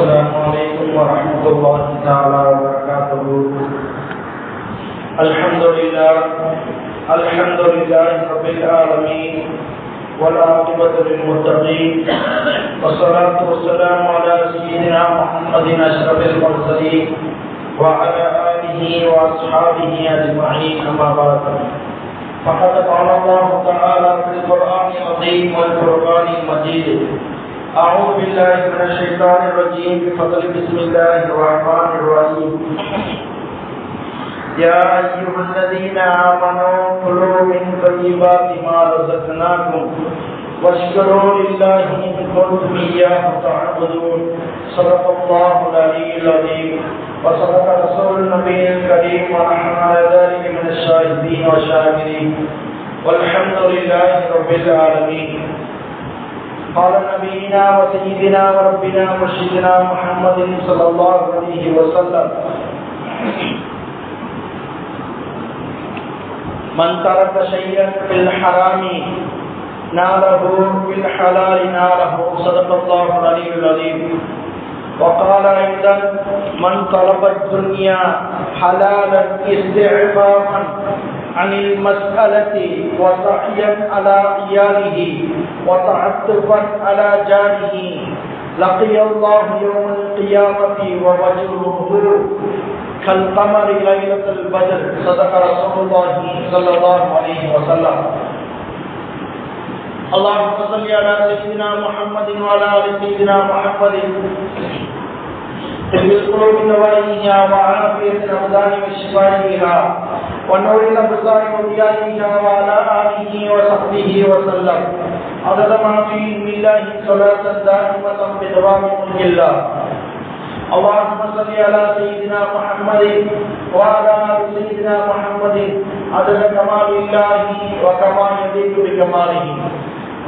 السلام عليكم ورحمة الله تعالى وبركاته. الحمد لله الحمد لله رب العالمين، والعاقبة للمتقين، والصلاة والسلام على سيدنا محمد أشرف المرسلين وعلى آله وأصحابه أجمعين، أما بعد. فقد قال الله تعالى في القرآن العظيم والفرقان المجيد أعوذ بالله من الشيطان الرجيم، بفضل بسم الله الرحمن الرحيم. يا أيها الذين آمنوا، كلوا من طيبات ما رزقناكم، واشكروا لله إن كنتم إياه تعبدون. صدق الله العلي العظيم، وصدق رسول النبي الكريم ونحن على ذلك من الشاهدين والشاكرين والحمد لله رب العالمين. قال نبينا وسيدنا وربنا مرشدنا محمد صلى الله عليه وسلم. من ترك شيئا في الحرام ناله في الحلال ناله. صدق الله العلي العظيم. وقال أيضا من طلب الدنيا حلالا استعفافا عن المسألة وسعيا على عياله وتعطفا على جاره لقي الله يوم القيامة ووجهه كالقمر ليلة البدر. صدق رسول الله صلى الله عليه وسلم. اللهم صل على سيدنا محمد وعلى ال سيدنا محمد. طب القلوب دوائها وعافية الأبدان وشفائها ونور الأبصار وضيائها وعلى آله وصحبه وسلم. عدد ما في علم الله صلاة دائمة بدوام ملك الله اللهم صل على سيدنا محمد وعلى ال سيدنا محمد. عدد كمال الله وكما يليق بكماله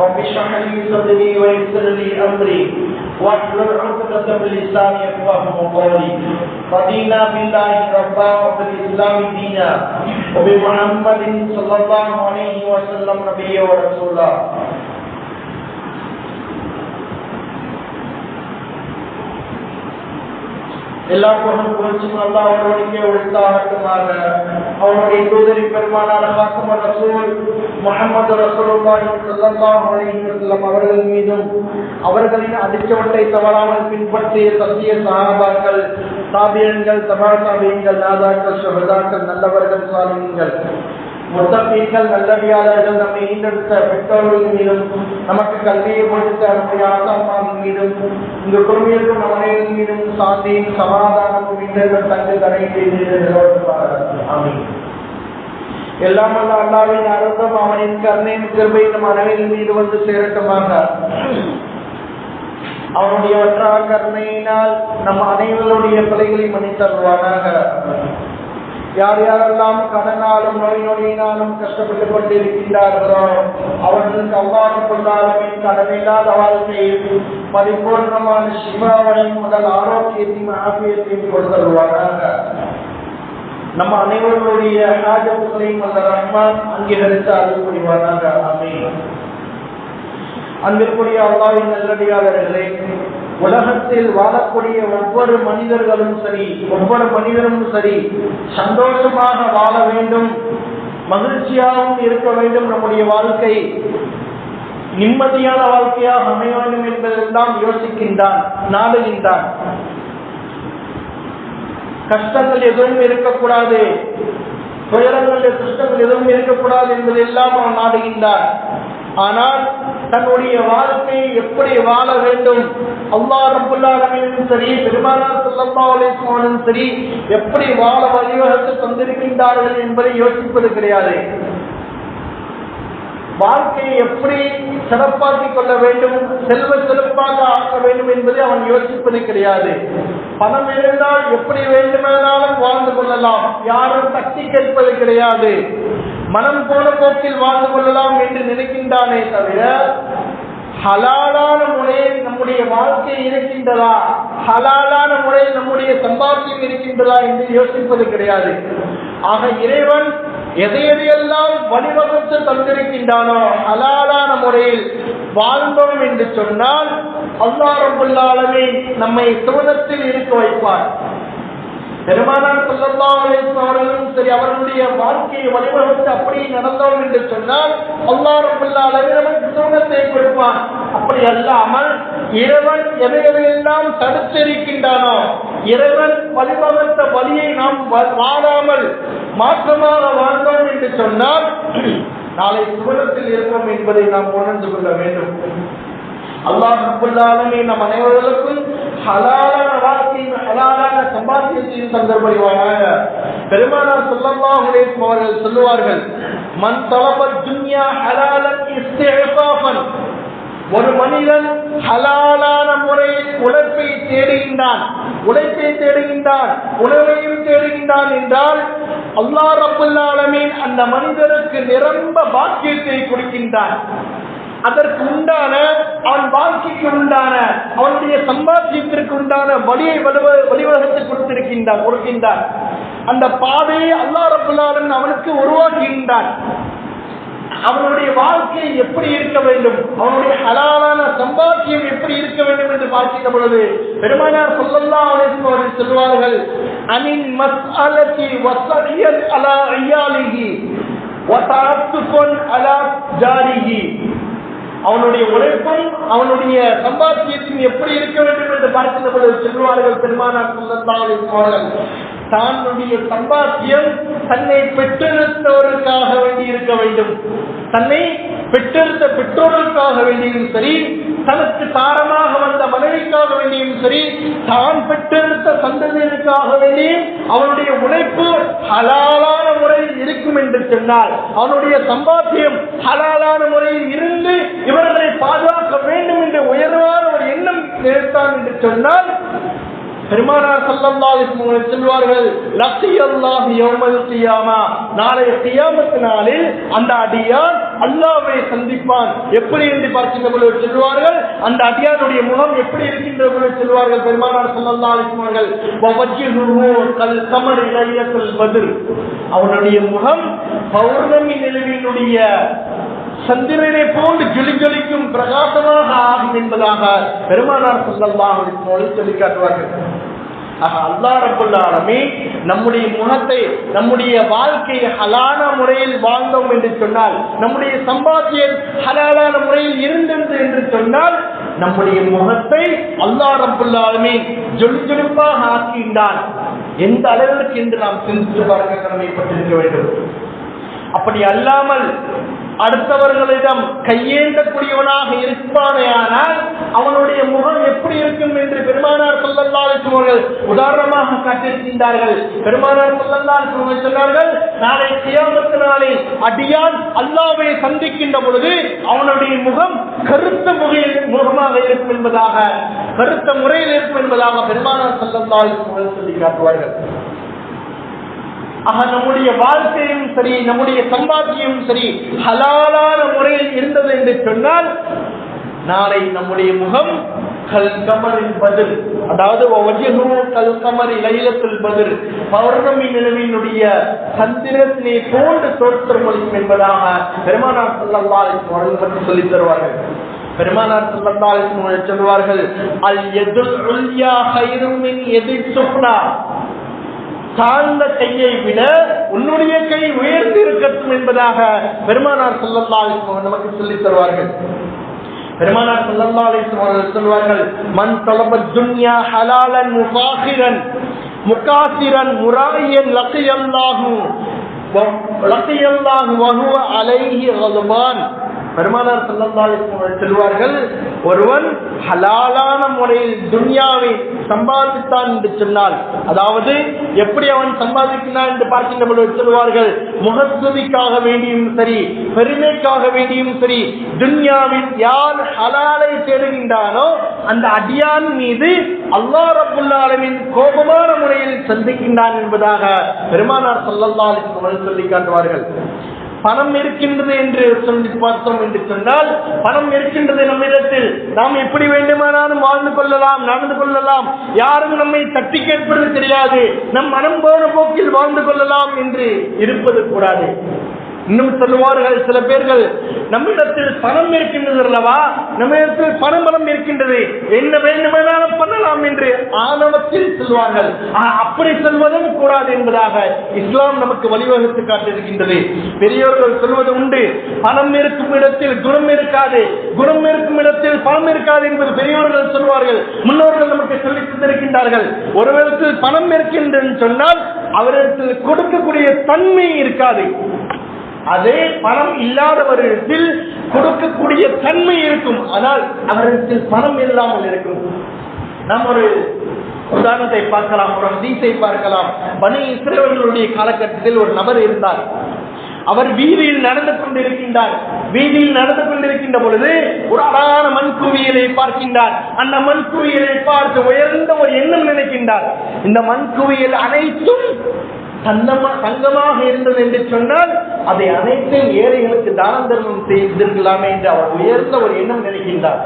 رب اشرح لي صدري ويسر لي امري واحلل عقدة من لساني يفقهوا قولي رضينا بالله ربا وبالاسلام دينا وبمحمد صلى الله عليه وسلم نبيا ورسولا எல்லா புகழும் புகழ்ச்சியும் அல்லாஹ் அவர்களுக்கே உழைத்தாகட்டுமாக அவனுடைய தூதரி பெருமானான ஹாசமர் ரசூல் முகமது ரசூலுல்லாஹி ஸல்லல்லாஹு அலைஹி வஸல்லம் அவர்கள் மீதும் அவர்களின் அதிர்ச்சவட்டை தவறாமல் பின்பற்றிய சத்திய சஹாபாக்கள் தாபியன்கள் தபால் தாபியன்கள் நாதாக்கள் சுஹதாக்கள் நல்லவர்கள் சாலிங்கள் முத்தப்பீர்கள் நல்லவியாளர்கள் நம்மை ஈண்டெடுத்த பெற்றோர்கள் மீதும் நமக்கு கல்வியை கொடுத்த நம்முடைய ஆசாமான் மீதும் இந்த குடும்பியருக்கும் நம்முடைய மீதும் சாந்தியும் சமாதானமும் இன்றர்கள் தங்கு தடை செய்து எல்லாம் அல்ல அல்லாவின் அருந்தும் அவனின் கருணையும் கிருபை நம் அனைவரின் மீது வந்து சேரட்டுமாக. அவனுடைய ஒற்றா கருணையினால் நம் அனைவருடைய பிள்ளைகளை மன்னித்தருவானாக யார் யாரெல்லாம் கடனாலும் நோய் நொடியினாலும் கஷ்டப்பட்டுக் கொண்டிருக்கின்றார்களோ அவர்களுக்கு அவ்வாறு கொண்டாலும் கடனில்லாத வாழ்க்கையில் பரிபூர்ணமான சிவாவையும் முதல் ஆரோக்கியத்தையும் ஆபியத்தையும் கொடுத்தருவாராக. நம்ம அனைவர்களுடைய ராஜபுகளையும் அந்த ரஹ்மான் அங்கீகரித்து அருள் புரிவாராக. அமையும் அன்பிற்குரிய அல்லாவின் நல்லடியாளர்களே உலகத்தில் வாழக்கூடிய ஒவ்வொரு மனிதர்களும் சரி ஒவ்வொரு மனிதனும் சரி சந்தோஷமாக வாழ வேண்டும் மகிழ்ச்சியாகவும் இருக்க வேண்டும் நம்முடைய வாழ்க்கை. நிம்மதியான வாழ்க்கையாக அமைய வேண்டும் என்பதெல்லாம் யோசிக்கின்றான் நாடுகின்றான். கஷ்டங்கள் எதுவும் இருக்கக்கூடாது. துயரங்கள் கஷ்டங்கள் எதுவும் இருக்கக்கூடாது என்பதெல்லாம் அவன் நாடுகின்றான். ஆனால் தன்னுடைய வாழ்க்கையை எப்படி வாழ வேண்டும்? அல்லா ரபுல்லாலும் சரி பெருமானார் சொல்லப்பாவலேசுமானும் சரி எப்படி வாழ வழிவகுத்து தந்திருக்கின்றார்கள் என்பதை யோசிப்பது கிடையாது. வாழ்க்கையை எப்படி சிறப்பாக்கிக் கொள்ள வேண்டும் செல்வ செழிப்பாக ஆக்க வேண்டும் என்பதை அவன் யோசிப்பது கிடையாது. பணம் இருந்தால் எப்படி வேண்டுமானாலும் வாழ்ந்து கொள்ளலாம். யாரும் தட்டி கேட்பது கிடையாது. மனம் போன போக்கில் வாழ்ந்து கொள்ளலாம் என்று நினைக்கின்றானே தவிர ஹலாலான முறையில் நம்முடைய வாழ்க்கை இருக்கின்றதா? ஹலாலான முறையில் நம்முடைய சம்பாத்தியம் இருக்கின்றதா என்று யோசிப்பது கிடையாது. ஆக இறைவன் எதை எதையெல்லாம் வழிவகுத்து தந்திருக்கின்றானோ ஹலாலான முறையில் வாழ்ந்தோம் என்று சொன்னால் அல்லாஹ் நம்மை சுவனத்தில் இருக்க வைப்பார். பெருமானார் ஸல்லல்லாஹு அலைஹி சரி அவர்களுடைய வாழ்க்கையை வழிவகுத்து அப்படி நடந்தோம் என்று சொன்னால் அல்லாஹ் ரப்பல் ஆலமீன் நமக்கு சுவனத்தை கொடுப்பான். அப்படி அல்லாமல் இறைவன் எதை எதையெல்லாம் தடுத்திருக்கின்றானோ இறைவன் வழிவகுத்த வழியை நாம் வ- வாழாமல் மாற்றமாக வாழ்ந்தோம் என்று சொன்னால் நாளை சுவனத்தில் இருப்போம் என்பதை நாம் உணர்ந்து கொள்ள வேண்டும். அல்லாஹ் ரப்பல் நம் அனைவர்களுக்கும் ஹலாலான வாழ்க்கையும் ஹலாலான சம்பாத்தியத்தையும் தந்தர்படிவானாக பெருமானார் ஸல்லல்லாஹு உழைக்கும் அவர்கள் சொல்லுவார்கள் மன் தலப துன்யா ஹலாலன் இஸ்திஃபாஃபன் ஒரு மனிதன் ஹலாலான முறையில் உழைப்பை தேடுகின்றான் உழைப்பை தேடுகின்றான் உணவையும் தேடுகின்றான் என்றால் அல்லா ரப்பல் அந்த மனிதனுக்கு நிரம்ப பாக்கியத்தை கொடுக்கின்றான். அதற்கு உண்டான அவன் வாழ்க்கைக்கு உண்டான அவனுடைய சம்பாத்தியத்திற்கு உண்டான வழியை வலுவ- வழிவகுத்து கொடுத்திருக்கின்றான் கொடுக்கின்றான். அந்த பாதையை அல்லா ரபுல்லாரன் அவனுக்கு உருவாக்குகின்றான் அவனுடைய வாழ்க்கை எப்படி இருக்க வேண்டும்? அவனுடைய ஹலாலான சம்பாத்தியம் எப்படி இருக்க வேண்டும் என்று பார்க்கின்ற பொழுது பெருமானார் சொல்லல்லா அவர்கள் சொல்வார்கள் அனின் மஸ்அலத்தி வசதியல் அலா ஐயாலிகி வசாத்துஃபன் அலா ஜாரிகி அவனுடைய உழைப்பும் அவனுடைய சம்பாத்தியத்தின் எப்படி இருக்க வேண்டும் என்று பார்த்து பொழுது சொல்வார்கள் பெருமானார் அவர்கள் தன்னுடைய சம்பாத்தியம் தன்னை பெற்றெடுத்தவருக்காக வேண்டி இருக்க வேண்டும். தன்னை பெற்றெடுத்த பெற்றோருக்காக வேண்டியும் சரி தனக்கு தாரமாக வந்த மனைவிக்காக வேண்டியும் சரி தான் பெற்றெடுத்த சந்ததியருக்காக வேண்டியும் அவனுடைய உழைப்பு ஹலாலான முறையில் இருக்கும் என்று சொன்னால் அவனுடைய சம்பாத்தியம் ஹலாலான முறையில் இருந்து இவர்களை பாதுகாக்க வேண்டும் என்ற உயர்வான ஒரு எண்ணம் நிறுத்தான் என்று சொன்னால் பெருமானார் ஸல்லல்லாஹு அலைஹி வஸல்லம் சொல்வார்கள் லக்கியல்லாஹு யௌமல் கியாமா. நாளைய கியாமத் நாளில் அந்த அடியான் அல்லாஹ்வை சந்திப்பான். எப்படி என்று பார்க்கின்ற பொழுது சொல்வார்கள் அந்த அடியானுடைய முகம் எப்படி இருக்கின்ற பொழுது சொல்வார்கள் பெருமானார் ஸல்லல்லாஹு அலைஹி வஸல்லம் கல் கமரி லைலத்துல் பதில் அவனுடைய முகம் பௌர்ணமி நிலவினுடைய சந்திரனை போன்று ஜொலி ஜொலிக்கும் பிரகாசமாக ஆகும் என்பதாக பெருமானார் ஸல்லல்லாஹு அலைஹி வஸல்லம் சொல்லி காட்டுவார்கள். ஆக அல்லாஹ் ரப்பல் நம்முடைய முகத்தை நம்முடைய வாழ்க்கையை ஹலான முறையில் வாழ்ந்தோம் என்று சொன்னால் நம்முடைய சம்பாத்தியம் ஹலாலான முறையில் இருந்தது என்று சொன்னால் நம்முடைய முகத்தை அல்லாஹ் ரப்பல் ஆலமீன் ஆக்கின்றான். எந்த அளவிற்கு என்று நாம் சிந்தித்து பார்க்க கடமைப்பட்டிருக்க வேண்டும். அப்படி அல்லாமல் அடுத்தவர்களிடம் கையேந்தக்கூடியவனாக இருப்பானேயானால் அவனுடைய முகம் எப்படி இருக்கும் என்று பெருமானார் சொல்லல்லாமல் உதாரணமாக காட்டியிருக்கின்றார்கள். பெருமானார் சொல்லல்லால் சொன்னார்கள் நாளை கியாமத்து நாளை அடியான் அல்லாவை சந்திக்கின்ற பொழுது அவனுடைய முகம் கருத்த முகையில் முகமாக இருக்கும் என்பதாக கருத்த முறையில் இருக்கும் என்பதாக பெருமானார் சொல்லல்லால் சொல்லி காட்டுவார்கள். ஆக நம்முடைய வாழ்க்கையும் சரி நம்முடைய சம்பாத்தியும் சரி ஹலாலான முறையில் இருந்தது என்று சொன்னால் நாளை நம்முடைய முகம் கல் கமரின் பதில். அதாவது கல் கமரி லைலத்துல் பதில். பௌர்ணமி நிலவினுடைய சந்திரத்தினை போன்று தோற்றமளிக்கும் என்பதாக பெருமானார் ஸல்லல்லாஹு அலைஹி பற்றி சொல்லித் தருவார்கள். பெருமானார் ஸல்லல்லாஹு அலைஹி வஸல்லம் சொல்வார்கள் அல் யதுல் உல்யா ஹைரும் மின் தாழ்ந்த கையை விட உன்னுடைய கை உயர்ந்து இருக்கட்டும் என்பதாக பெருமானார் சொல்லல்லா நமக்கு சொல்லித் தருவார்கள். பெருமானார் சொல்லல்லா அவர்கள் சொல்வார்கள் மண் தொலப துன்யா ஹலாலன் முகாசிரன் முகாசிரன் முராயன் லக்கையல்லாகும் லக்கையல்லாகும் வகுவ அலைஹி ரதுபான் பெருமானார் ஸல்லல்லாஹு செல்வார்கள் ஒருவன் ஹலாலான முறையில் துன்யாவை சம்பாதித்தான் என்று சொன்னால் அதாவது எப்படி அவன் சம்பாதிக்கிறான் என்று பார்க்கின்ற பொழுது சொல்வார்கள் முகஸ்துதிக்காக வேண்டியும் சரி பெருமைக்காக வேண்டியும் சரி துன்யாவில் யார் ஹலாலை தேடுகின்றானோ அந்த அடியான் மீது அல்லா ரப்புல் கோபமான முறையில் சந்திக்கின்றான் என்பதாக பெருமானார் ஸல்லல்லாஹு சொல்லி காட்டுவார்கள். பணம் இருக்கின்றது என்று சொல்லி பார்த்தோம் என்று சொன்னால் பணம் இருக்கின்றது நம்மிடத்தில். நாம் எப்படி வேண்டுமானாலும் வாழ்ந்து கொள்ளலாம் நடந்து கொள்ளலாம். யாரும் நம்மை தட்டி கேட்பது தெரியாது. நம் மனம் போன போக்கில் வாழ்ந்து கொள்ளலாம் என்று இருப்பது கூடாது. இன்னும் சொல்லுவார்கள் சில பேர்கள் நம்மிடத்தில் பணம் இருக்கின்றது அல்லவா? நம்மிடத்தில் பணம் பணம் இருக்கின்றது. என்ன வேண்டுமானாலும் பண்ணலாம் என்று ஆணவத்தில் சொல்வார்கள். அப்படி சொல்வதும் கூடாது என்பதாக இஸ்லாம் நமக்கு வழிவகுத்து காட்டியிருக்கின்றது. பெரியோர்கள் சொல்வது உண்டு பணம் இருக்கும் இடத்தில் குணம் இருக்காது. குணம் இருக்கும் இடத்தில் பணம் இருக்காது என்பது பெரியோர்கள் சொல்வார்கள். முன்னோர்கள் நமக்கு சொல்லித் தந்திருக்கின்றார்கள். ஒருவரிடத்தில் பணம் இருக்கின்றது சொன்னால் அவரிடத்தில் கொடுக்கக்கூடிய தன்மை இருக்காது. அதே பணம் இல்லாதவரிடத்தில் கொடுக்கக்கூடிய தன்மை இருக்கும். ஆனால் அவரிடத்தில் பணம் இல்லாமல் இருக்கும். நாம் ஒரு உதாரணத்தை பார்க்கலாம் ஒரு ஹதீஸை பார்க்கலாம். பனி இஸ்ரேவர்களுடைய காலகட்டத்தில் ஒரு நபர் இருந்தார். அவர் வீதியில் நடந்து கொண்டிருக்கின்றார். வீதியில் நடந்து கொண்டிருக்கின்ற பொழுது ஒரு அழகான மண் குவியலை பார்க்கின்றார். அந்த மண் குவியலை பார்த்து உயர்ந்த ஒரு எண்ணம் நினைக்கின்றார். இந்த மண் குவியல் அனைத்தும் தன்னமா தங்கமாக இருந்தது என்று சொன்னால் அதை அனைத்தையும் ஏழைகளுக்கு தானம் தர்மம் செய்திருக்கலாமே என்று அவர் உயர்ந்த ஒரு எண்ணம் நினைக்கின்றார்.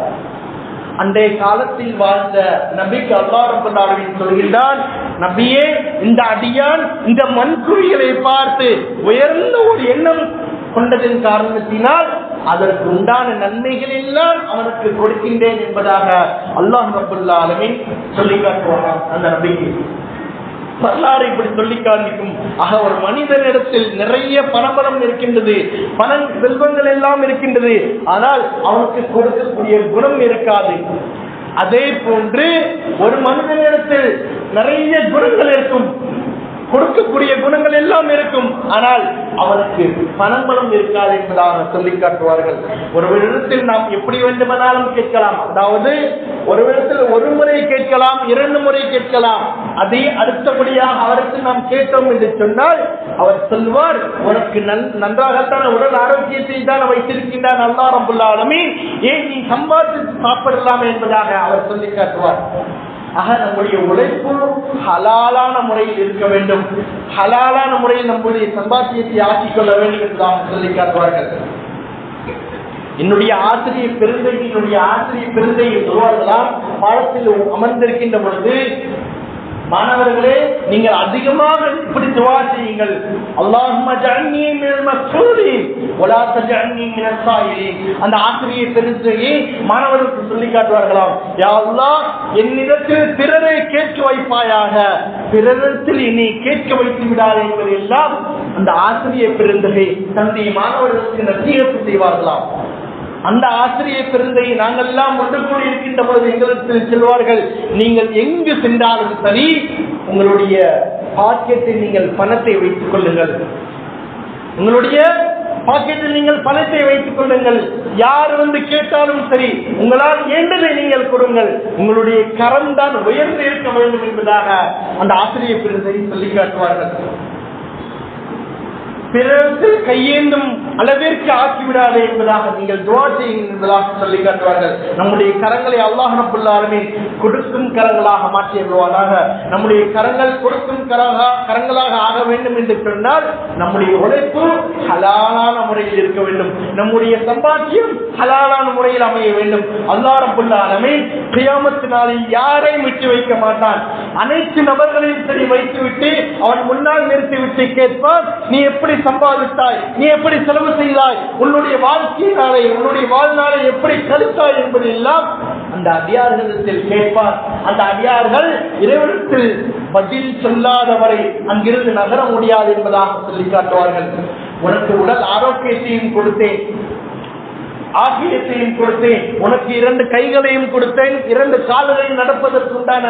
அன்றைய காலத்தில் வாழ்ந்த நபிக்கு அல்லாஹ் சொல்கின்றான் நபியே இந்த அடியான் இந்த மண்குழிகளை பார்த்து உயர்ந்த ஒரு எண்ணம் கொண்டதின் காரணத்தினால் அதற்கு உண்டான நன்மைகள் எல்லாம் அவனுக்கு கொடுக்கின்றேன் என்பதாக அல்லாஹ் ரப்பல் ஆலமீன் சொல்லி அந்த நபிக்கு. வரலாறு இப்படி சொல்லி காண்பிக்கும். ஆக ஒரு மனிதனிடத்தில் நிறைய பணபலம் இருக்கின்றது பணம் செல்வங்கள் எல்லாம் இருக்கின்றது. ஆனால் அவனுக்கு கொடுக்கக்கூடிய குணம் இருக்காது. அதே போன்று ஒரு மனிதனிடத்தில் நிறைய குணங்கள் இருக்கும். கொடுக்கக்கூடிய குணங்கள் எல்லாம் இருக்கும். ஆனால் அவனுக்கு பணம்பலம் இருக்காது என்பதாக சொல்லி காட்டுவார்கள். ஒரு விடத்தில் நாம் எப்படி வேண்டுமானாலும் கேட்கலாம். அதாவது ஒரு விடத்தில் ஒரு முறை கேட்கலாம் இரண்டு முறை கேட்கலாம். அதே அடுத்தபடியாக அவருக்கு நாம் கேட்டோம் என்று சொன்னால் அவர் சொல்வார் உனக்கு நன்- நன்றாகத்தான உடல் ஆரோக்கியத்தை தான் வைத்திருக்கின்றான் நல்லாரம் ரபுல்லாலுமே ஏன் நீ சம்பாதித்து சாப்பிடலாம்? என்பதாக அவர் சொல்லி காட்டுவார். ஆக நம்முடைய உழைப்பு ஹலாலான முறையில் இருக்க வேண்டும். ஹலாலான முறையில் நம்முடைய சம்பாத்தியத்தை ஆக்கிக் கொள்ள வேண்டும் என்று நாம் சொல்லி காட்டுவார்கள். என்னுடைய ஆசிரியர் பெருந்தை என்னுடைய ஆசிரியர் பெருந்தை சொல்வார்களாம் பாடத்தில் அமர்ந்திருக்கின்ற பொழுது மாணவர்களே நீங்கள் அதிகமாக இப்படி துவா செய்யுங்கள். அல்லாஹும்ம ஜஅல்னி மினல் மக்சூரின் வலா தஜஅல்னி மினஸ் சாயிரின் அந்த ஆசிரியை பெருந்தையை மாணவர்களுக்கு சொல்லி காட்டுவார்களாம் யா அல்லாஹ் என்னிடத்தில் பிறரை கேட்க வைப்பாயாக. பிறரிடத்தில் என்னை கேட்க வைத்து விடாதே என்பதெல்லாம் அந்த ஆசிரியர் பெருந்தகை தந்தை மாணவர்களுக்கு நசீகத்து செய்வார்களாம். அந்த ஆசிரிய பெருந்தை நாங்கள் எல்லாம் ஒன்று கூடி இருக்கின்ற பொழுது எங்களுக்கு செல்வார்கள் நீங்கள் எங்கு சென்றாலும் சரி உங்களுடைய பாக்கியத்தில் நீங்கள் பணத்தை வைத்துக் கொள்ளுங்கள். உங்களுடைய பாக்கெட்டில் நீங்கள் பணத்தை வைத்துக் கொள்ளுங்கள். யார் வந்து கேட்டாலும் சரி உங்களால் ஏண்டதை நீங்கள் கொடுங்கள்? உங்களுடைய கரம் தான் உயர்ந்து இருக்க வேண்டும் என்பதாக அந்த ஆசிரியர் பெருந்தை சொல்லி காட்டுவார்கள். பிறருக்கு கையேந்தும் அளவிற்கு ஆக்கிவிடாதே என்பதாக நீங்கள் துவா செய்யுங்கள் என்பதாக சொல்லி காட்டுவார்கள். நம்முடைய கரங்களை அல்லாஹ் ரபுல்லாலுமே கொடுக்கும் கரங்களாக மாற்றி விடுவாராக நம்முடைய கரங்கள் கொடுக்கும் கரங்களாக ஆக வேண்டும் என்று சொன்னால் நம்முடைய உழைப்பு ஹலாலான முறையில் இருக்க வேண்டும். நம்முடைய சம்பாத்தியம் ஹலாலான முறையில் அமைய வேண்டும். அல்லாஹ் ரபுல்லாலுமே கியாமத்து யாரையும் விட்டு வைக்க மாட்டான்? அனைத்து நபர்களையும் சரி வைத்துவிட்டு அவன் முன்னால் நிறுத்திவிட்டு கேட்பான் நீ எப்படி சம்பாதித்தாய்? நீ எப்படி செலவு செய்தாய்? உன்னுடைய வாழ்க்கை நாளை உன்னுடைய வாழ்நாளை எப்படி கழித்தாய் என்பதெல்லாம் அந்த அடியார்களிடத்தில் கேட்பார். அந்த அடியார்கள் இறைவனத்தில் பதில் சொல்லாதவரை அங்கிருந்து நகர முடியாது என்பதாக சொல்லி காட்டுவார்கள். உனக்கு உடல் ஆரோக்கியத்தையும் கொடுத்தேன். ஆகியத்தையும் கொடுத்தேன். உனக்கு இரண்டு கைகளையும் கொடுத்தேன். இரண்டு கால்களையும் நடப்பதற்கு உண்டான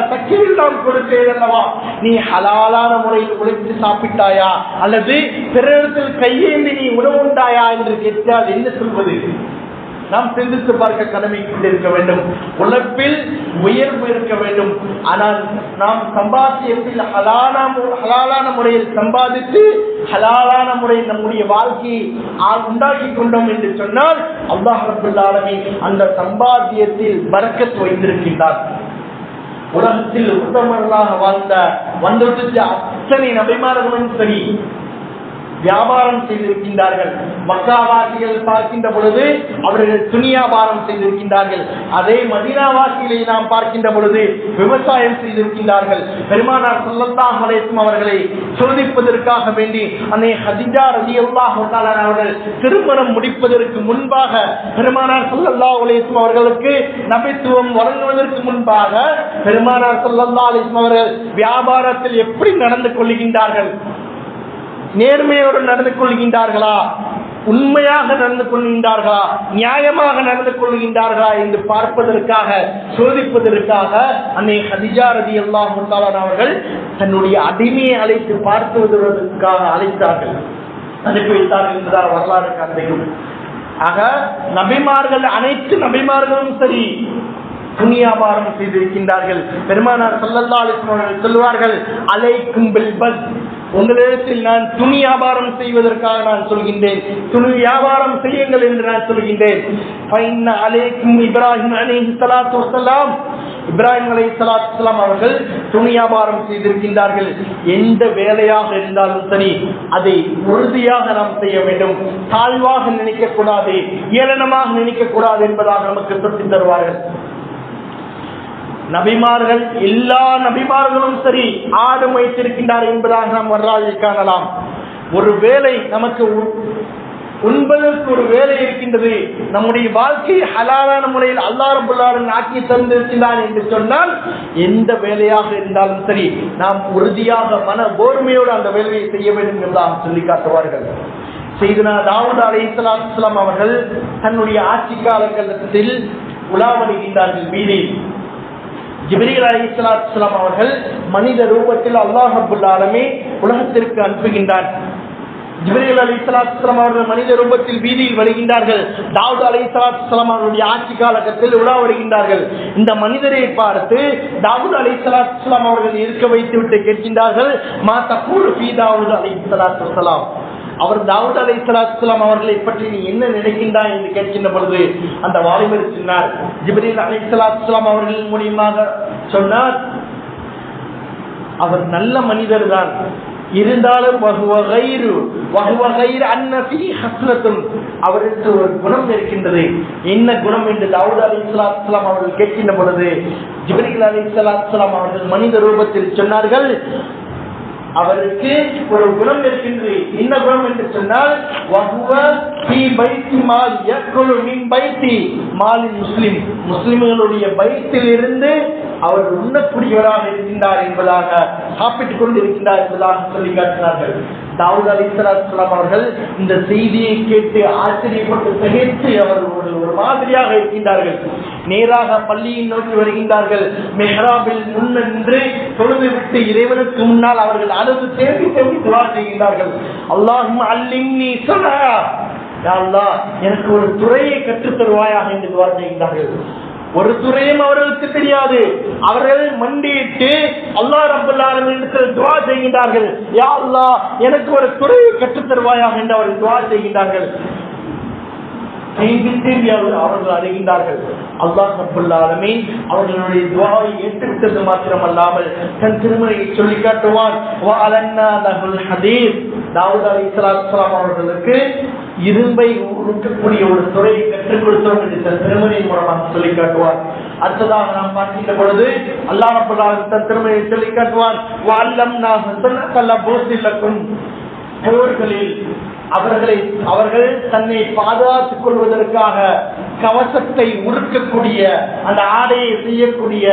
நான் கொடுத்தேன் அல்லவா? நீ ஹலாலான முறையில் உழைத்து சாப்பிட்டாயா? அல்லது பிறரிடத்தில் கையேந்தி நீ உணவு உண்டாயா என்று கேட்டால் என்ன சொல்வது? நாம் சிந்தித்து பார்க்க கடமை கொண்டிருக்க வேண்டும். உழைப்பில் உயர்வு இருக்க வேண்டும். ஆனால் நாம் சம்பாத்தியத்தில் ஹலான ஹலாலான முறையில் சம்பாதித்து ஹலாலான முறையில் நம்முடைய வாழ்க்கையை உண்டாக்கி கொண்டோம் என்று சொன்னால் அல்லாஹ் அந்த சம்பாத்தியத்தில் பறக்கத்து வைத்திருக்கின்றார். உலகத்தில் உத்தமர்களாக வாழ்ந்த வந்துவிட்டு அத்தனை நபிமார்களும் சரி வியாபாரம் செய்திருக்கின்றார்கள். மக்காவாசிகள் பார்க்கின்ற பொழுது அவர்கள் துணியாபாரம் செய்திருக்கின்றார்கள். அதே மதினாவாசிகளை நாம் பார்க்கின்ற பொழுது விவசாயம் செய்திருக்கின்றார்கள். பெருமானார் சொல்லல்லாஹ் அலைக்கும் அவர்களை சோதிப்பதற்காக வேண்டி அன்னை ஹதிஜா ரதி அவர்கள் திருமணம் முடிப்பதற்கு முன்பாக பெருமானார் சொல்லல்லா உலேசும் அவர்களுக்கு நபித்துவம் வழங்குவதற்கு முன்பாக பெருமானார் சொல்லல்லா அலைக்கும் அவர்கள் வியாபாரத்தில் எப்படி நடந்து கொள்கின்றார்கள்? நேர்மையோடு நடந்து கொள்கின்றார்களா? உண்மையாக நடந்து கொள்கின்றார்களா? நியாயமாக நடந்து கொள்கின்றார்களா என்று பார்ப்பதற்காக சோதிப்பதற்காக அன்னை ஹதிஜா ரதி அல்லாஹ் அவர்கள் தன்னுடைய அடிமையை அழைத்து பார்த்துவதற்காக அழைத்தார்கள். அனுப்பி வைத்தார்கள் என்றார் வரலாறு காண்பிக்கும். ஆக நபிமார்கள் அனைத்து நபிமார்களும் சரி துணியாபாரம் செய்திருக்கின்றார்கள். பெருமானார் சல்லல்லா அலிஸ்லாம் சொல்வார்கள் அலைக்கும் பில்பஸ் உங்களிடத்தில் நான் துணி வியாபாரம் செய்வதற்காக நான் சொல்கின்றேன். துணி வியாபாரம் செய்யுங்கள் என்று நான் சொல்கின்றேன். இப்ராஹிம் அலி சலாத்து வசலாம் இப்ராஹிம் அலைஹி சலாத்துலாம் அவர்கள் துணி வியாபாரம் செய்திருக்கின்றார்கள். எந்த வேலையாக இருந்தாலும் சரி அதை உறுதியாக நாம் செய்ய வேண்டும். தாழ்வாக நினைக்கக்கூடாது ஏளனமாக நினைக்கக்கூடாது என்பதாக நமக்கு சொல்லித் தருவார்கள். நபிமார்கள் எல்லா நபிமார்களும் சரி ஆடு வைத்திருக்கின்றார் என்பதாக நாம் வரலாற்றில் காணலாம். ஒரு வேலை நமக்கு உண்பதற்கு ஒரு வேலை இருக்கின்றது. நம்முடைய வாழ்க்கையை ஹலாலான முறையில் அல்லா ரபுல்லாரன் ஆக்கி தந்திருக்கிறான் என்று சொன்னால் எந்த வேலையாக இருந்தாலும் சரி நாம் உறுதியாக மன ஓர்மையோடு அந்த வேலையை செய்ய வேண்டும் என்றுதான் சொல்லி காட்டுவார்கள். செய்தனா தாவூத் அலி இஸ்லாம் அவர்கள் தன்னுடைய ஆட்சி காலகட்டத்தில் உலாவடுகின்றார்கள் வீதியில். ஜிப்ரீல் அலிஸ்லாம் அவர்கள் மனித ரூபத்தில் அல்லாஹ் உலகத்திற்கு அனுப்புகின்றார். ஜிப்ரீல் அலி இஸ்லாம் அவர்கள் மனித ரூபத்தில் வீதியில் வருகின்றார்கள். தாவூத் அலி இஸ்லாம் அவருடைய ஆட்சி காலகட்டத்தில் உலா வருகின்றார்கள். இந்த மனிதரை பார்த்து தாவூத் அலி இஸ்லாம் அவர்கள் இருக்க வைத்து விட்டு கேட்கின்றார்கள் மா தக்கூர் பி தாவூத் அலி இஸ்லாம் அவர் தாவூத் அலை இஸ்லாத்துலாம் அவர்களை பற்றி நீ என்ன நினைக்கின்றாய் என்று கேட்கின்ற பொழுது அந்த வாலிபர் சொன்னார். ஜிப்ரீல் அலை இஸ்லாத்துலாம் அவர்கள் மூலியமாக சொன்னார் அவர் நல்ல மனிதர் தான். இருந்தாலும் ஹஸ்னத்தும் அவருக்கு ஒரு குணம் இருக்கின்றது. என்ன குணம் என்று தாவூத் அலி இஸ்லாத்துலாம் அவர்கள் கேட்கின்ற பொழுது ஜிப்ரீல் அலி இஸ்லாத்துலாம் அவர்கள் மனித ரூபத்தில் சொன்னார்கள் அவருக்கு ஒரு குணம் இருக்கின்றது. என்ன குணம் என்று சொன்னால் வஹுவ முஸ்லிம். முஸ்லிம்களுடைய பைத்தில் இருந்து அவர் உண்ணக்கூடியவராக இருக்கின்றார் என்பதாக சாப்பிட்டுக் கொண்டு இருக்கின்றார் என்பதாக சொல்லி காட்டினார்கள். தாவூத் அலி சலாத்துலாம் அவர்கள் இந்த செய்தியை கேட்டு ஆச்சரியப்பட்டு திகைத்து அவர்கள் ஒரு மாதிரியாக இருக்கின்றார்கள். நேராக பள்ளியை நோக்கி வருகின்றார்கள். மெஹராபில் முன்னின்று தொழுது விட்டு இறைவனுக்கு முன்னால் அவர்கள் அளவு தேடி தேடி துவா செய்கின்றார்கள். அல்லாஹும் அல்லிம்னி சனா. எனக்கு ஒரு துறையை கற்றுத் தருவாயாக என்று துவா செய்கின்றார்கள். ஒரு துறையும் அவர்களுக்கு தெரியாது. அவர்கள் மண்டியிட்டு அல்லாஹ் ரபுல்லாரிடத்தில் துவா செய்கின்றார்கள். யா அல்லா எனக்கு ஒரு துறையை கற்றுத் தருவாயாக என்று அவர்கள் துவா செய்கின்றார்கள். திரும்பி திரும்பி அவர்கள் அறிகின்றார்கள். அல்லாஹ் ரப்பல் அவர்களுடைய துவாவை ஏற்றுவிட்டது மாத்திரமல்லாமல் தன் திருமலையை சொல்லி காட்டுவான் வஅலன்னா லஹுல் ஹதீஸ். அவர்களுக்கு இரும்பை உருக்கக்கூடிய ஒரு துறையை கற்றுக் கொடுத்தோம் என்று தன் திருமலையின் மூலமாக சொல்லி காட்டுவார். அடுத்ததாக நாம் பார்க்கின்ற பொழுது அல்லாஹ் ரப்பல் தன் திருமலையை சொல்லி காட்டுவான் வஅல்லம்னா ஹஸனக்கல்ல போர்களில் அவர்களை அவர்கள் தன்னை பாதுகாத்துக் கொள்வதற்காக கவசத்தை உருக்கக்கூடிய அந்த ஆடையை செய்யக்கூடிய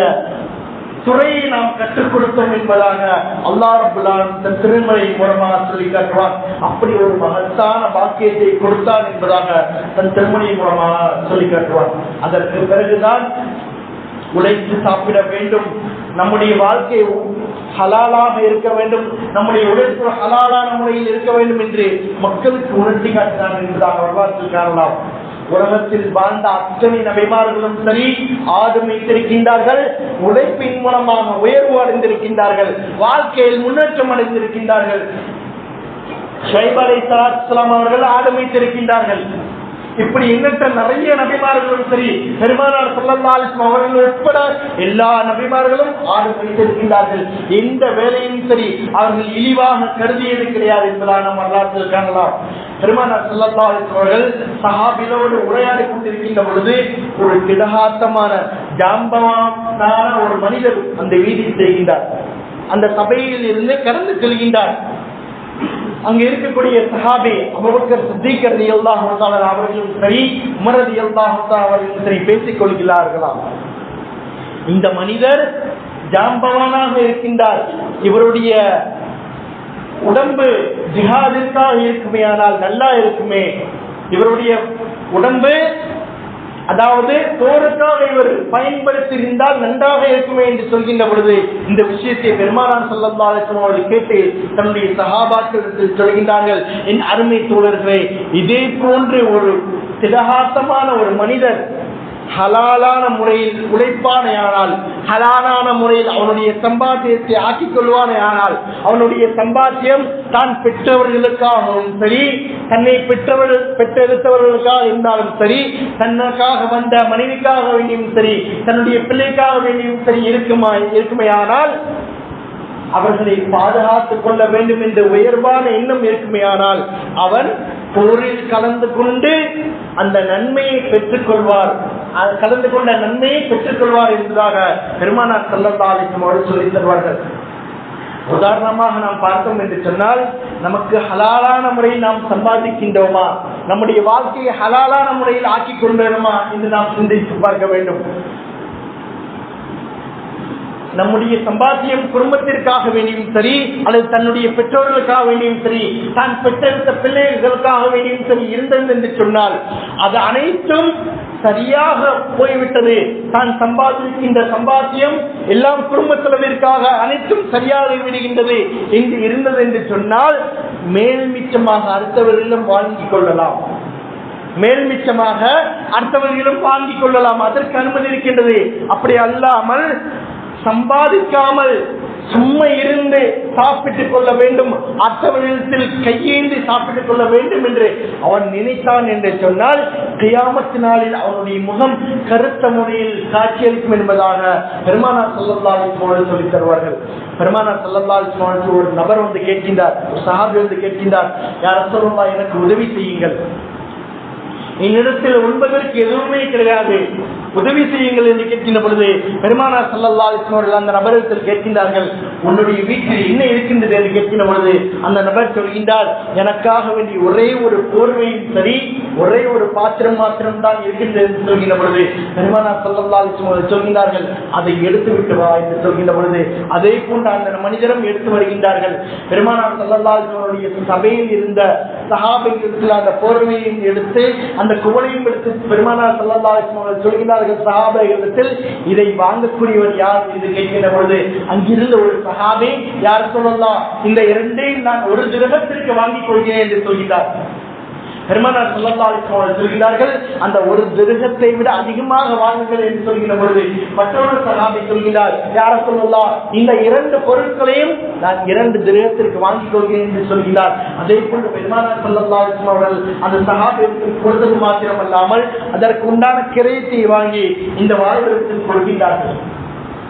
துறையை நாம் கற்றுக் கொடுத்தோம் என்பதாக அல்லாஹ் ரபுல் தன் திருமலை மூலமாக சொல்லி காட்டுவான். அப்படி ஒரு மகத்தான பாக்கியத்தை கொடுத்தான் என்பதாக தன் திருமலை மூலமாக சொல்லி காட்டுவான். அதற்கு பிறகுதான் உழைத்து சாப்பிட வேண்டும். நம்முடைய வாழ்க்கையை ஹலாலாக இருக்க வேண்டும். நம்முடைய உழைப்பு ஹலாலான முறையில் இருக்க வேண்டும் என்று மக்களுக்கு உணர்த்தி காட்டினார் என்பதாக வரலாற்றில் காணலாம் உலகத்தில் வாழ்ந்த அத்தனை நபிமார்களும் சரி ஆடு உழைப்பின் மூலமாக உயர்வு அடைந்திருக்கின்றார்கள் வாழ்க்கையில் முன்னேற்றம் அடைந்திருக்கின்றார்கள். ஷைப் அலை அவர்கள் ஆரம்பித்திருக்கின்றார்கள் இப்படி எண்ணற்ற நிறைய நபிமார்களும் சரி பெருமானார் சொல்லல்லாலும் அவர்கள் உட்பட எல்லா நபிமார்களும் ஆடு வைத்திருக்கின்றார்கள் எந்த வேலையும் சரி அவர்கள் இழிவாக கருதியது கிடையாது என்பதாக நம்ம வரலாற்றில் காணலாம். பெருமானார் சொல்லல்லா அவர்கள் சஹாபிலோடு உரையாடி கொண்டிருக்கின்ற பொழுது ஒரு திடகாத்தமான ஜாம்பவான ஒரு மனிதர் அந்த வீதியில் செய்கின்றார். அந்த சபையில் இருந்து கடந்து செல்கின்றார். அங்கே இருக்கக்கூடிய சஹாபி அபுபக்கர் சித்திகர் ரலியல்லாஹு தஆலா அவர்களும் சரி உமரதி ரலியல்லாஹு தஆலா அவர்களும் சரி பேசிக் கொள்கிறார்களாம். இந்த மனிதர் ஜாம்பவானாக இருக்கின்றார். இவருடைய உடம்பு ஜிஹாதிற்காக இருக்குமே ஆனால் நல்லா இருக்குமே. இவருடைய உடம்பு அதாவது போருக்காக இவர் பயன்படுத்தியிருந்தால் நன்றாக இருக்குமே என்று சொல்கின்ற பொழுது இந்த விஷயத்தை பெருமானார் சொல்லல்லா அவர்கள் கேட்டு தன்னுடைய சகாபாக்களிடத்தில் சொல்கின்றார்கள் என் அருமை தோழர்களே இதே போன்று ஒரு திடகாத்தமான ஒரு மனிதர் ஹலாலான முறையில் உழைப்பானையானால் ஹலாலான முறையில் அவனுடைய சம்பாத்தியத்தை ஆக்கிக் கொள்வானே ஆனால் அவனுடைய சம்பாத்தியம் தான் பெற்றவர்களுக்காகவும் சரி தன்னை பெற்றவர்கள் பெற்றெடுத்தவர்களுக்காக இருந்தாலும் சரி தன்னுக்காக வந்த மனைவிக்காக வேண்டியும் சரி தன்னுடைய பிள்ளைக்காக வேண்டியும் சரி இருக்குமா இருக்குமையானால் அவர்களை பாதுகாத்துக் கொள்ள வேண்டும் என்ற உயர்வான எண்ணம் இருக்குமேயானால் அவன் போரில் கலந்து கொண்டு அந்த நன்மையை பெற்றுக் கொள்வார் கலந்து கொண்ட நன்மையை பெற்றுக் கொள்வார் என்பதாக பெருமானார் செல்லத்தாலிக்கும் அவர்கள் சொல்லித் தருவார்கள். உதாரணமாக நாம் பார்த்தோம் என்று சொன்னால் நமக்கு ஹலாலான முறையில் நாம் சம்பாதிக்கின்றோமா? நம்முடைய வாழ்க்கையை ஹலாலான முறையில் ஆக்கிக் கொண்டோமா? என்று நாம் சிந்தித்து பார்க்க வேண்டும். நம்முடைய சம்பாத்தியம் குடும்பத்திற்காக வேண்டியும் சரி அல்லது தன்னுடைய பெற்றோர்களுக்காக வேண்டியும் சரி தான் பெற்றெடுத்த பிள்ளைகளுக்காக வேண்டியும் சரி இருந்தது என்று சொன்னால் அது அனைத்தும் சரியாக போய்விட்டது. தான் சம்பாதிக்கின்ற சம்பாத்தியம் எல்லாம் குடும்ப செலவிற்காக அனைத்தும் சரியாக விடுகின்றது என்று இருந்தது என்று சொன்னால் மேல் மிச்சமாக அடுத்தவர்களிடம் வாங்கிக் கொள்ளலாம். மேல் மிச்சமாக அடுத்தவர்களிடம் வாங்கிக் கொள்ளலாம். அதற்கு அனுமதி இருக்கின்றது. அப்படி அல்லாமல் சம்பாதிக்காமல் சும்மா இருந்து சாப்பிட்டுக் கொள்ள வேண்டும் அத்தவர்களிடத்தில் கையேந்தி சாப்பிட்டுக் கொள்ள வேண்டும் என்று அவன் நினைத்தான் என்று சொன்னால் கியாமத்து நாளில் அவனுடைய முகம் கருத்த முறையில் காட்சியளிக்கும் என்பதாக பெருமானார் சொல்லல்லாலி போல சொல்லித் தருவார்கள். பெருமானார் சொல்லல்லாலி போல ஒரு நபர் வந்து கேட்கின்றார் ஒரு சகாபி வந்து கேட்கின்றார் யார் சொல்லா எனக்கு உதவி செய்யுங்கள். என்னிடத்தில் உண்பதற்கு எதுவுமே கிடையாது. உதவி செய்யுங்கள் என்று கேட்கின்ற பொழுது பெருமானா சல்லல்லா அவர்கள் அந்த நபரிடத்தில் கேட்கின்றார்கள் உன்னுடைய வீட்டில் என்ன இருக்கின்றது? என்று கேட்கின்ற பொழுது அந்த நபர் சொல்கின்றார் எனக்காக வேண்டிய ஒரே ஒரு போர்வையும் சரி ஒரே ஒரு பாத்திரம் மாத்திரம் தான் இருக்கின்றது என்று சொல்கின்ற பொழுது பெருமானார் சல்லல்லா அவர்கள் சொல்கின்றார்கள் அதை எடுத்து விட்டு வா என்று சொல்கின்ற பொழுது அதே போன்று அந்த மனிதரும் எடுத்து வருகின்றார்கள். பெருமானார் சல்லல்லா அவருடைய சபையில் இருந்த சஹாபிகள் அந்த போர்வையும் எடுத்து அந்த குவலையும் எடுத்து பெருமானார் சல்லல்லா அவர்கள் சொல்கிறார்கள் சஹாபிகளிடத்தில் இதை வாங்கக்கூடியவர் யார்? என்று கேட்கின்ற பொழுது அங்கிருந்த ஒரு சஹாபி யார் சொல்லலாம் இந்த இரண்டையும் நான் ஒரு திரகத்திற்கு வாங்கிக் கொள்கிறேன் என்று சொல்கிறார் பெருமனார் ஸல்லல்லாஹு அலைஹி சொல்கிறார்கள் அந்த ஒரு திருகத்தை விட அதிகமாக வாங்குங்கள் என்று சொல்கிற பொழுது மற்றொரு சகாபி சொல்கிறார் யார சொல்லலாம் இந்த இரண்டு பொருட்களையும் நான் இரண்டு திருகத்திற்கு வாங்கிக் கொள்கிறேன் என்று சொல்கிறார். அதே போன்று பெருமானார் ஸல்லல்லாஹு அலைஹி அவர்கள் அந்த சகாபிற்கு கொடுத்தது மாத்திரமல்லாமல் அதற்கு உண்டான கிரயத்தை வாங்கி இந்த வாழ்விடத்தில் கொடுக்கின்றார்கள்.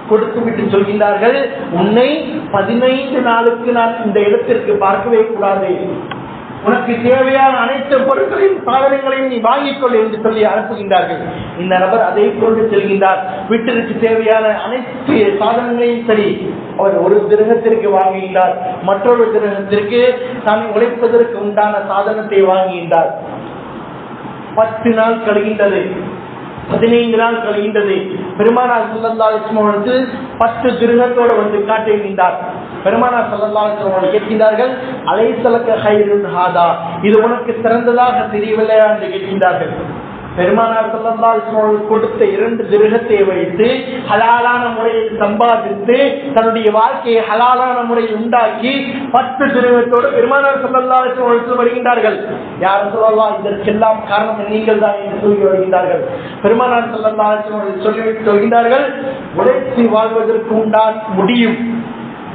கொடுத்து விட்டு சொல்கின்றார்கள் உன்னை பதினைந்து நாளுக்கு நான் இந்த இடத்திற்கு பார்க்கவே கூடாது. உனக்கு தேவையான அனைத்து பொருட்களையும் சாதனங்களையும் நீ வாங்கிக்கொள் என்று சொல்லி அனுப்புகின்றார்கள். இந்த நபர் அதை கொண்டு செல்கின்றார். வீட்டிற்கு தேவையான அனைத்து சாதனங்களையும் சரி அவர் ஒரு கிரகத்திற்கு வாங்குகின்றார். மற்றொரு கிரகத்திற்கு தான் உழைப்பதற்கு உண்டான சாதனத்தை வாங்குகின்றார். பத்து நாள் கழிகின்றது. பதினைந்து நாள் கழிகின்றது. பெருமானார் சல்லல்லாஹு பத்து கிரகத்தோடு வந்து காட்டுகின்றார். பெருமானார் சல்லல்லாஹு கேட்கின்றார்கள் அலைசலக்க ஹைருன் ஹாதா? இது உனக்கு சிறந்ததாக தெரியவில்லையா என்று கேட்கின்றார்கள். பெருமானார் சல்லல்லாஹு சோழன் கொடுத்த இரண்டு திருகத்தை வைத்து ஹலாலான முறையில் சம்பாதித்து தன்னுடைய வாழ்க்கையை ஹலாலான முறையில் உண்டாக்கி பத்து திருகத்தோடு பெருமானார் சல்லல்லாஹு சோழத்தில் வருகின்றார்கள். யார் சொல்லலாம் இதற்கெல்லாம் காரணம் நீங்கள் தான் என்று சொல்லி வருகின்றார்கள். பெருமானார் சல்லல்லாஹு சொல்லி வருகின்றார்கள் சொல்கின்றார்கள் உழைத்து வாழ்வதற்கு உண்டான் முடியும்.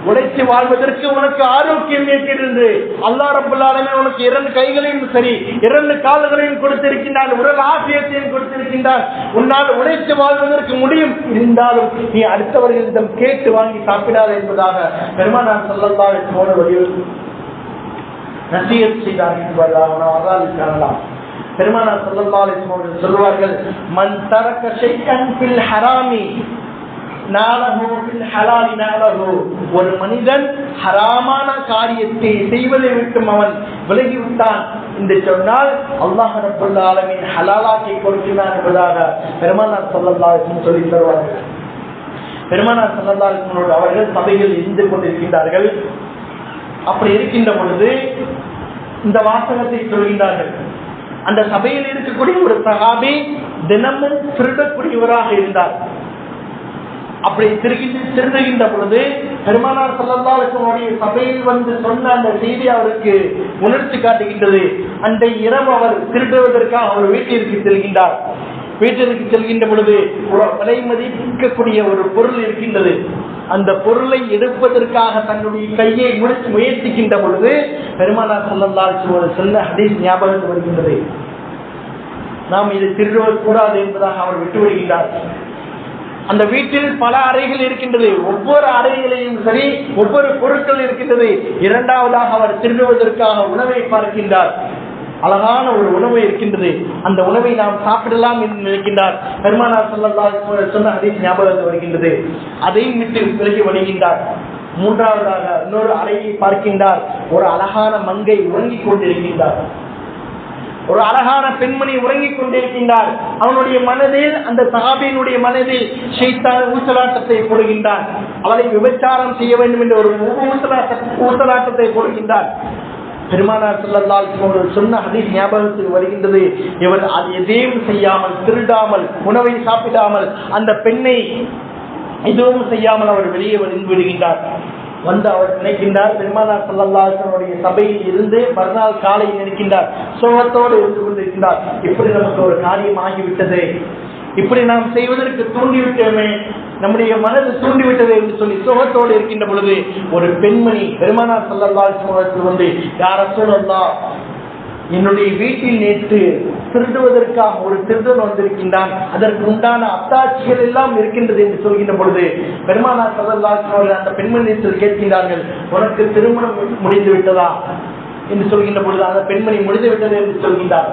உழைத்து வாழ்வதற்கு உனக்கு ஆரோக்கியம் இருக்கிறது அல்லா ரபுல்லாலுமே உனக்கு இரண்டு கைகளையும் சரி இரண்டு கால்களையும் கொடுத்திருக்கின்றான் உடல் ஆசியத்தையும் கொடுத்திருக்கின்றான். உன்னால் உழைத்து வாழ்வதற்கு முடியும். இருந்தாலும் நீ அடுத்தவர்களிடம் கேட்டு வாங்கி சாப்பிடாத என்பதாக பெருமானார் சொல்லல்லா போன வலியுறுத்தி நசியத் செய்தார்கள் காணலாம். பெருமானார் சொல்லல்லா சொல்வார்கள் மண் தரக்க ஷைக்கன் பில் ஹராமி ஒரு மனிதன் ஹராமான காரியத்தை செய்வதை விட்டும் அவன் விலகிவிட்டான். என்று சொன்னால் அல்லாஹ் ரபுல்ல ஹலாலாக்கை கொடுக்கிறான் என்பதாக பெருமானார் சொல்லல்லா சொல்லி தருவார்கள். பெருமானார் சொல்லல்லா அவர்கள் சபையில் இருந்து கொண்டிருக்கின்றார்கள். அப்படி இருக்கின்ற பொழுது இந்த வாசகத்தை சொல்கின்றார்கள். அந்த சபையில் இருக்கக்கூடிய ஒரு சகாபி தினமும் திருடக்கூடியவராக இருந்தார். அப்படி திருகிட்டு திருடுகின்ற பொழுது பெருமானார் சல்லல்லாஹுடைய சபையில் வந்து சொன்ன அந்த செய்தி அவருக்கு உணர்ச்சி காட்டுகின்றது. அந்த இரவு அவர் திருடுவதற்காக அவர் வீட்டிற்கு செல்கின்றார். வீட்டிற்கு செல்கின்ற பொழுது விலை மதிக்கக்கூடிய ஒரு பொருள் இருக்கின்றது. அந்த பொருளை எடுப்பதற்காக தன்னுடைய கையை முடித்து முயற்சிக்கின்ற பொழுது பெருமானார் சல்லல்லாஹு சொன்ன ஹதீஸ் ஞாபகத்து வருகின்றது. நாம் இதை திருடுவக்கூடாது என்பதாக அவர் விட்டு வருகின்றார் அந்த வீட்டில் பல அறைகள் இருக்கின்றது. ஒவ்வொரு அறையிலையும் சரி ஒவ்வொரு பொருட்கள் இருக்கின்றது. இரண்டாவதாக அவர் திருடுவதற்காக உணவை பார்க்கின்றார். அழகான ஒரு உணவு இருக்கின்றது. அந்த உணவை நாம் சாப்பிடலாம் என்று நினைக்கின்றார். பெருமானார் சொல்லல்லா சொன்ன அதே ஞாபகத்தில் வருகின்றது. அதையும் விட்டு விலகி வருகின்றார். மூன்றாவதாக இன்னொரு அறையை பார்க்கின்றார். ஒரு அழகான மங்கை உறங்கிக் கொண்டிருக்கின்றார். ஒரு அழகான பெண்மணி உறங்கிக் கொண்டிருக்கின்றார். அவனுடைய மனதில் அந்த சகாபியினுடைய மனதில் ஷைத்தான் ஊசலாட்டத்தை போடுகின்றார். அவளை விபச்சாரம் செய்ய வேண்டும் என்ற ஒரு ஊசலாட்ட ஊசலாட்டத்தை போடுகின்றார். பெருமானார் சொல்லல்லால் சொன்ன ஹதீஸ் ஞாபகத்துக்கு வருகின்றது. இவர் அது எதையும் செய்யாமல் திருடாமல் உணவை சாப்பிடாமல் அந்த பெண்ணை எதுவும் செய்யாமல் அவர் வெளியே வந்து விடுகின்றார். வந்து அவர் நினைக்கின்றார். பெருமானார் சல்லாசனுடைய சபையில் இருந்து மறுநாள் காலை நினைக்கின்றார். சோகத்தோடு இருந்து கொண்டிருக்கின்றார். இப்படி நமக்கு ஒரு காரியம் ஆகிவிட்டது. இப்படி நாம் செய்வதற்கு தூண்டிவிட்டோமே. நம்முடைய மனது தூண்டிவிட்டது என்று சொல்லி சோகத்தோடு இருக்கின்ற பொழுது ஒரு பெண்மணி பெருமானார் சல்லல்லாசு வந்து யார சொல்லலாம் என்னுடைய வீட்டில் நேற்று திருடுவதற்காக ஒரு திருடன் வந்திருக்கின்றான். அதற்கு உண்டான அத்தாட்சிகள் எல்லாம் இருக்கின்றது என்று சொல்கின்ற பொழுது பெருமானா சல்லல்லாஹு அந்த பெண்மணியத்தில் கேட்கின்றார்கள் உனக்கு திருமணம் முடிந்து விட்டதா? என்று சொல்கின்ற பொழுது அந்த பெண்மணி முடிந்து விட்டது என்று சொல்கின்றார்.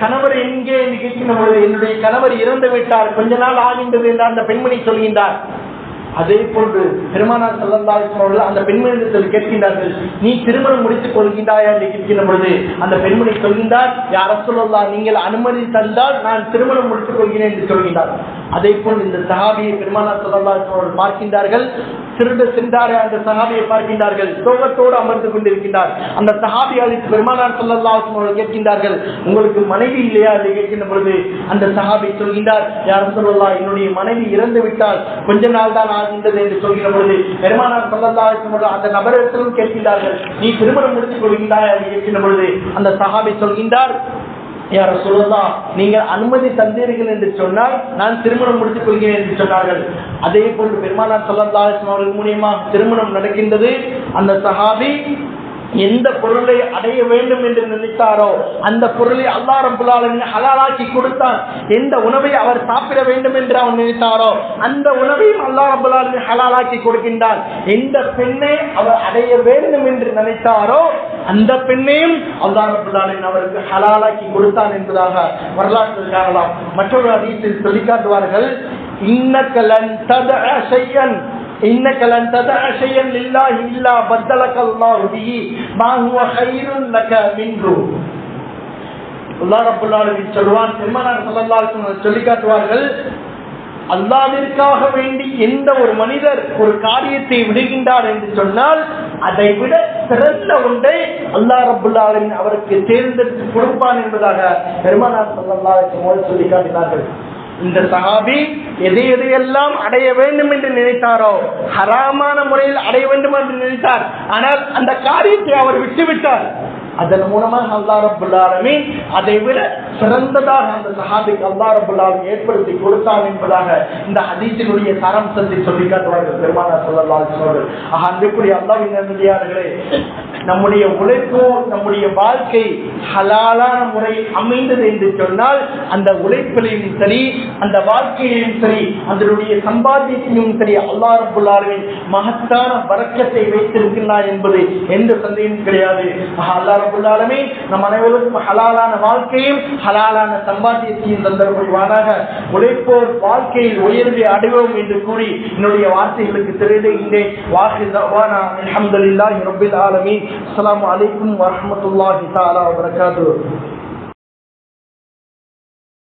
கணவர் எங்கே என்று கேட்கின்ற பொழுது என்னுடைய கணவர் இறந்து விட்டார் கொஞ்ச நாள் ஆகின்றது என்று அந்த பெண்மணி சொல்கின்றார். அதே போன்று பெருமானார் செல்லந்தாள் அந்த பெண்மணியிடத்தில் கேட்கின்றார்கள் நீ திருமணம் முடித்துக் கொள்கின்றாயா? என்று கேட்கின்ற பொழுது அந்த பெண்மணி சொல்கின்றார் யார சொல்லலாம் நீங்கள் அனுமதி தந்தால் நான் திருமணம் முடித்துக் கொள்கிறேன் என்று சொல்கின்றார். அதே போல் இந்த சகாபியை பெருமானார் செல்லந்தாள் பார்க்கின்றார்கள். திருட சென்றாரே அந்த சகாபியை பார்க்கின்றார்கள். சோகத்தோடு அமர்ந்து கொண்டிருக்கின்றார். அந்த சகாபி அழைத்து பெருமானார் சொல்லல்லா கேட்கின்றார்கள். உங்களுக்கு மனைவி இல்லையா? என்று கேட்கின்ற பொழுது அந்த சகாபி சொல்கின்றார் யாரும் சொல்லலாம் என்னுடைய மனைவி இறந்து விட்டால் கொஞ்ச நாள் தான் ஆகின்றது என்று சொல்கிற பொழுது பெருமானார் சொல்லல்லா அந்த நபரிடத்திலும் கேட்கின்றார்கள் நீ திருமணம் முடித்துக் கொள்கின்றாய்? என்று கேட்கின்ற பொழுது அந்த சகாபி சொல்கின்றார் யார சொல்லலாம் நீங்கள் அனுமதி தந்தீர்கள் என்று சொன்னால் நான் திருமணம் முடித்துக் கொள்கிறேன் என்று சொன்னார்கள். அதே போன்று பெருமானார் சொல்லல்லா அவர்கள் மூலியமாக திருமணம் நடக்கின்றது. அந்த சஹாபி எந்த பொருளை அடைய வேண்டும் என்று நினைத்தாரோ அந்த பொருளை அல்லா ரபுல்லாலின் ஹலாலாக்கி கொடுத்தான். எந்த உணவை அவர் சாப்பிட வேண்டும் என்று அவன் நினைத்தாரோ அந்த உணவையும் அல்லா ரபுல்லாலின் ஹலாலாக்கி கொடுக்கின்றான். எந்த பெண்ணை அவர் அடைய வேண்டும் என்று நினைத்தாரோ அந்த பெண்ணையும் அல்லா ரபுல்லாலின் அவருக்கு ஹலாலாக்கி கொடுத்தான் என்பதாக வரலாற்றில் காணலாம். மற்றொரு அதிகத்தில் சொல்லிக்காட்டுவார்கள் இன்னக்கலன் தத செய்யன் إنك لن تدع شيئا لله إلا بدلك الله به ما هو خير لك منه அல்லா ரபுல்லாலுவின் சொல்வான் பெருமானார் சல்லல்லாஹு சொல்லி காட்டுவார்கள் அல்லாவிற்காக வேண்டி எந்த ஒரு மனிதர் ஒரு காரியத்தை விடுகின்றார் என்று சொன்னால் அதை விட சிறந்த ஒன்றை அல்லா ரபுல்லாலின் அவருக்கு தேர்ந்தெடுத்து கொடுப்பான் என்பதாக பெருமானார் சல்லல்லாஹு சொல்லி காட்டினார்கள் இந்த சஹாபி எதை எதையெல்லாம் அடைய வேண்டும் என்று நினைத்தாரோ ஹராமான முறையில் அடைய வேண்டும் என்று நினைத்தார். ஆனால் அந்த காரியத்தை அவர் விட்டுவிட்டார். அதன் மூலமாக அல்லா ரபுல்லாலுமே அதை விட சிறந்ததாக அந்த சஹாபிக்கு அல்லா ஏற்படுத்தி கொடுத்தான் என்பதாக இந்த ஹதீஸினுடைய சாராம்சத்தை சொல்லி காட்டுவார்கள் பெருமானா சொல்லலாம் சொல்வார்கள் ஆக அன்புக்குரிய அல்லாவின் நன்றியார்களே நம்முடைய உழைப்பு நம்முடைய வாழ்க்கை ஹலாலான முறை அமைந்தது என்று சொன்னால் அந்த உழைப்பிலையும் சரி அந்த வாழ்க்கையிலும் சரி அதனுடைய சம்பாத்தியத்தையும் சரி அல்லா ரபுல்லாவின் மகத்தான வரக்கத்தை வைத்திருக்கிறார் என்பது எந்த சந்தேகமும் கிடையாது. ஆக அல்லா ரபுல்லாலுமே நம் அனைவருக்கும் ஹலாலான வாழ்க்கையும் ஹலாலான சம்பாத்தியத்தையும் தந்தருவானாக உழைப்போர் வாழ்க்கையில் உயர்வை அடைவோம் என்று கூறி என்னுடைய வார்த்தைகளுக்கு தெரிவிக்கின்றேன் வாக்கு அலமதுல்லாஹி ரபில் ஆலமீன். அஸ்ஸலாமு அலைக்கும் வரஹ்மத்துல்லாஹி தஆலா வபரகாத்துஹு.